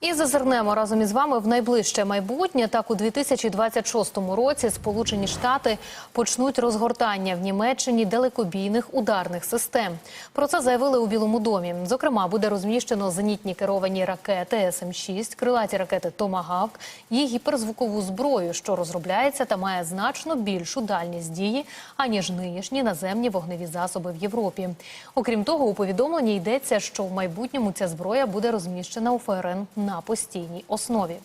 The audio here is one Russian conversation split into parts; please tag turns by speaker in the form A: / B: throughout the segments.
A: І зазирнемо разом із вами в найближче майбутнє. Так у 2026 році Сполучені Штати почнуть розгортання в Німеччині далекобійних ударних систем. Про це заявили у Білому домі. Зокрема, буде розміщено зенітні керовані ракети СМ-6, крилаті ракети Томагавк і гіперзвукову зброю, що розробляється та має значно більшу дальність дії аніж нинішні наземні вогневі засоби в Європі. Окрім того, у повідомленні йдеться, що в майбутньому ця зброя буде розміщена у ФРН на постійній основі.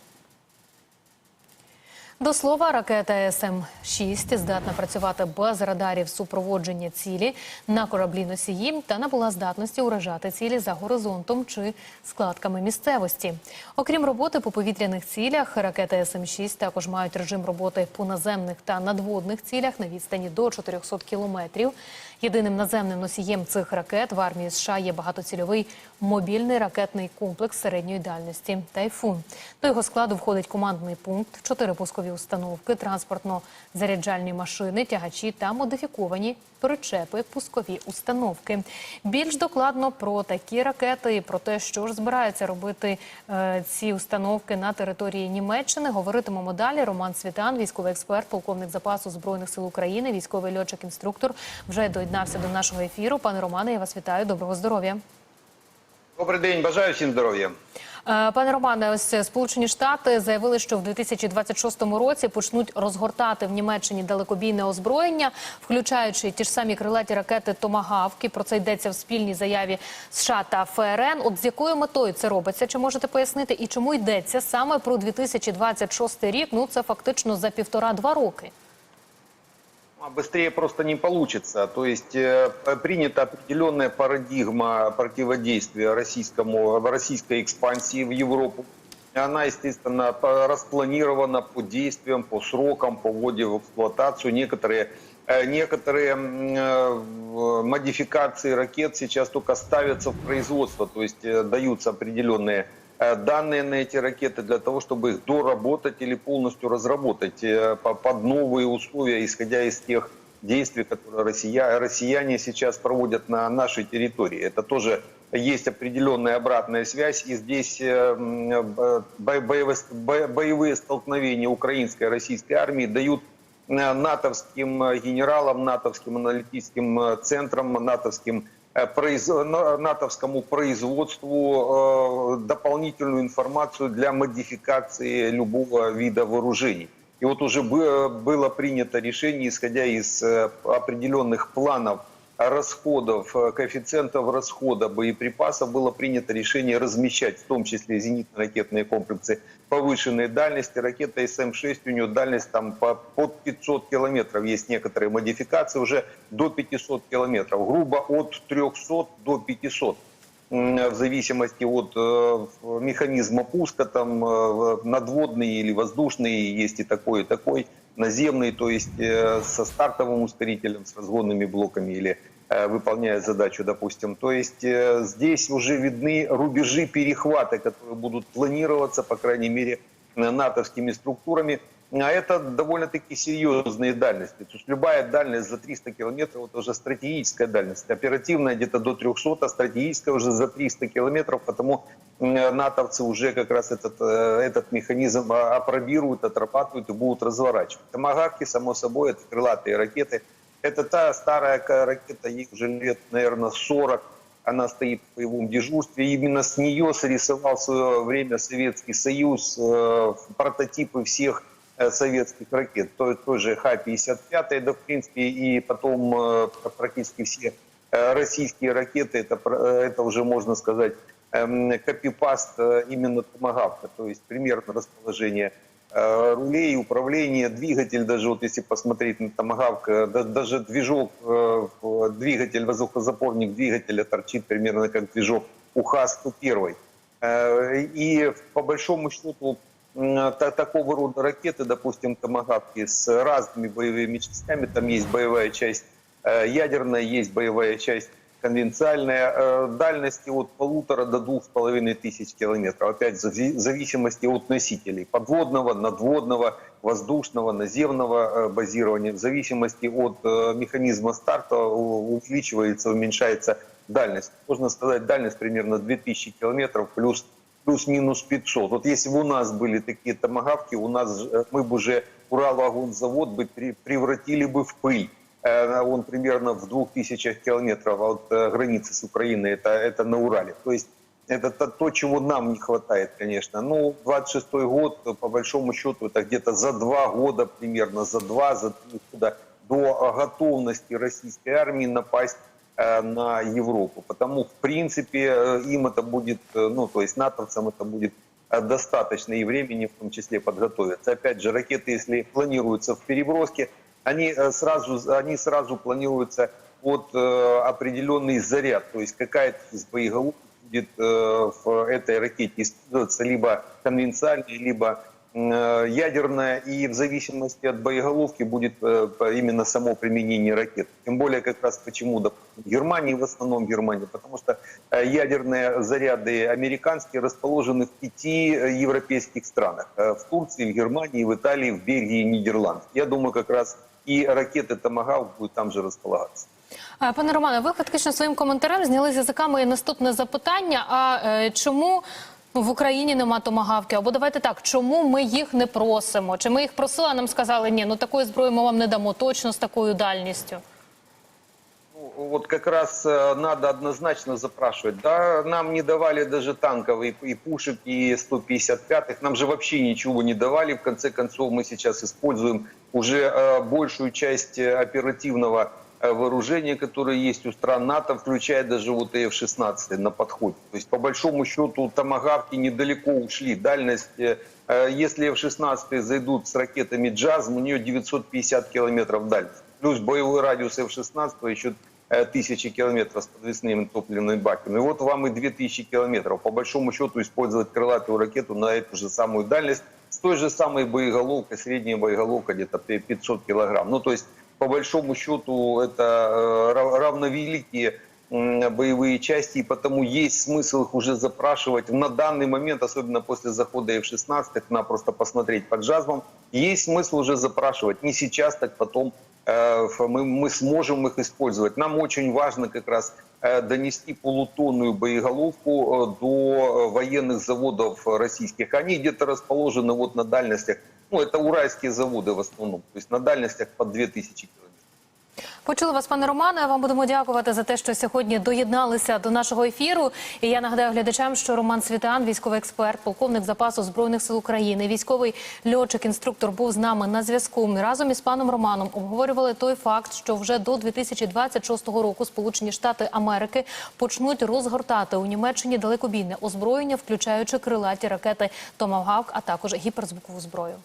A: До слова, ракета СМ-6 здатна працювати без радарів супроводження цілі на кораблі носії та набула здатності уражати цілі за горизонтом чи складками місцевості. Окрім роботи по повітряних цілях, ракети СМ-6 також мають режим роботи по наземних та надводних цілях на відстані до 400 кілометрів. Єдиним наземним носієм цих ракет в армії США є багатоцільовий мобільний ракетний комплекс середньої дальності Тайфун. До його складу входить командний пункт, чотири пускові установки, транспортно-заряджальні машини, тягачі та модифіковані причепи пускові установки. Більш докладно про такі ракети і про те, що ж збираються робити е, ці установки на території Німеччини, говоритимемо далі. Роман Світан, військовий експерт, полковник запасу збройних сил України, військовий льотчик-інструктор, вже доєднався до нашого ефіру. Пане Романе, я вас вітаю. Доброго здоров'я.
B: Добрий день, бажаю всім здоров'я.
A: Е, Пане Романе, ось Сполучені Штати заявили, що в 2026 році почнуть розгортати в Німеччині далекобійне озброєння, включаючи ті ж самі крилаті ракети Томагавки. Про це йдеться в спільній заяві США та ФРН. От з якою метою це робиться? Чи можете пояснити? І чому йдеться саме про 2026 рік? Ну це фактично за півтора-два роки.
B: А Быстрее просто не получится. То есть э, принята определенная парадигма противодействия российскому, российской экспансии в Европу. Она, естественно, распланирована по действиям, по срокам, по вводе в эксплуатацию. Некоторые, э, некоторые э, модификации ракет сейчас только ставятся в производство, то есть даются определенные данные на эти ракеты для того, чтобы их доработать или полностью разработать э, по- под новые условия, исходя из тех действий, которые россия- россияне сейчас проводят на нашей территории. Это тоже есть определенная обратная связь, и здесь э, э, боевые, бо- боевые столкновения украинской и российской армии дают э, натовским э, генералам, натовским аналитическим э, центрам, натовским э, произ- на- натовскому производству э, дополнительную информацию для модификации любого вида вооружений. И вот уже бы- было принято решение, исходя из э, определенных планов расходов, э, коэффициентов расхода боеприпасов, было принято решение размещать в том числе зенитно-ракетные комплексы повышенной дальности. Ракета СМ-6, у нее дальность там по, под 500 километров. Есть некоторые модификации уже до 500 километров. Грубо от 300 до 500 м, в зависимости от э, механизма пуска, там э, надводный или воздушный, есть и такой, и такой, наземный, то есть э, со стартовым ускорителем, с разгонными блоками или э, выполняя задачу, допустим. То есть э, здесь уже видны рубежи перехвата, которые будут планироваться, по крайней мере, натовскими структурами. А это довольно-таки серьезные дальности. То есть любая дальность за 300 километров это уже стратегическая дальность. Оперативная где-то до 300, а стратегическая уже за 300 километров. Потому натовцы уже как раз этот, э, этот механизм а, опробируют, отрабатывают и будут разворачивать. Томагавки, само собой, это крылатые ракеты. Это та старая ракета, ей уже лет, наверное, 40. Она стоит в боевом дежурстве. Именно с нее срисовал в свое время Советский Союз э, прототипы всех советских ракет. Той, той же Х-55, да, в принципе, и потом э, практически все э, российские ракеты, это, э, это уже, можно сказать, эм, копипаст э, именно Томагавка. То есть примерно расположение э, рулей, управление, двигатель, даже вот если посмотреть на Томагавк, э, да- даже движок, э, двигатель, воздухозапорник двигателя торчит примерно как движок у Х-101. Э, И по большому счету такого рода ракеты, допустим, томагавки с разными боевыми частями, там есть боевая часть э, ядерная, есть боевая часть конвенциальная, э, дальности от полутора до двух с половиной тысяч километров. Опять в зави- зависимости от носителей. Подводного, надводного, воздушного, наземного э, базирования. В зависимости от механизма старта увеличивается, уменьшается дальность. Можно сказать, дальность примерно 2000 километров плюс плюс-минус 500. Вот если бы у нас были такие томагавки, у нас э, мы бы уже Уралвагонзавод бы превратили бы в пыль. Э, Он примерно в двух тысячах километров от э, границы с Украиной, это, это на Урале. То есть это то, то, чего нам не хватает, конечно. Ну, 26 год, по большому счету, это где-то за два года примерно, за два, за три года до готовности российской армии напасть на Европу. Потому, в принципе, э, им это будет, э, ну, то есть натовцам это будет э, достаточно и времени в том числе подготовиться. Опять же, ракеты, если планируются в переброске, они э, сразу, они сразу планируются под э, определенный заряд. То есть какая-то из боеголовок будет э, в этой ракете использоваться либо конвенциальная, либо э, ядерная, и в зависимости от боеголовки будет э, именно само применение ракет. Тем более как раз почему, допустим, в Германии, в основном Германии, потому что э, ядерные заряды американские расположены в пяти э, европейских странах. Э, В Турции, в Германии, в Италии, в Бельгии, Нидерландах. Я думаю, как раз и ракеты «Томагавк» будут там же располагаться.
A: А, Пане Романе, ви фактично своїм коментарем зняли з язика моє наступне запитання. А чому в Україні нема томагавки? Або давайте так, чому ми їх не просимо? Чи ми їх просили, а нам сказали, ні, ну такої зброї ми вам не дамо точно з такою дальністю?
B: Ну, вот как раз э, надо однозначно запрашивать. Да, нам не давали даже танков и, и пушек, и 155-х. Нам же вообще ничего не давали. В конце концов, мы сейчас используем уже э, большую часть э, оперативного э, вооружения, которое есть у стран НАТО, включая даже вот и F-16 на подходе. То есть, по большому счету, томагавки недалеко ушли. Дальность, э, э, если F-16 зайдут с ракетами «Джазм», у нее 950 километров дальность. Плюс боевой радиус F-16 еще э, тысячи километров с подвесными топливными баками. И вот вам и 2000 километров. По большому счету использовать крылатую ракету на эту же самую дальность с той же самой боеголовкой, средняя боеголовка где-то 500 килограмм. Ну, то есть, по большому счету, это э, рав- равновеликие боевые части, и потому есть смысл их уже запрашивать на данный момент, особенно после захода F-16, на просто посмотреть под джазмом, есть смысл уже запрашивать. Не сейчас, так потом э, мы, мы сможем их использовать. Нам очень важно как раз э, донести полутонную боеголовку до военных заводов российских. Они где-то расположены вот на дальностях, ну это уральские заводы в основном, то есть на дальностях под 2000 километров.
A: Почули вас, пане Романе. Вам будемо дякувати за те, що сьогодні доєдналися до нашого ефіру. І я нагадаю глядачам, що Роман Світан, військовий експерт, полковник запасу збройних сил України, військовий льотчик, інструктор, був з нами на зв'язку. Ми разом із паном Романом обговорювали той факт, що вже до 2026 року Сполучені Штати Америки почнуть розгортати у Німеччині далекобійне озброєння, включаючи крилаті ракети Томагавк, а також гіперзвукову зброю.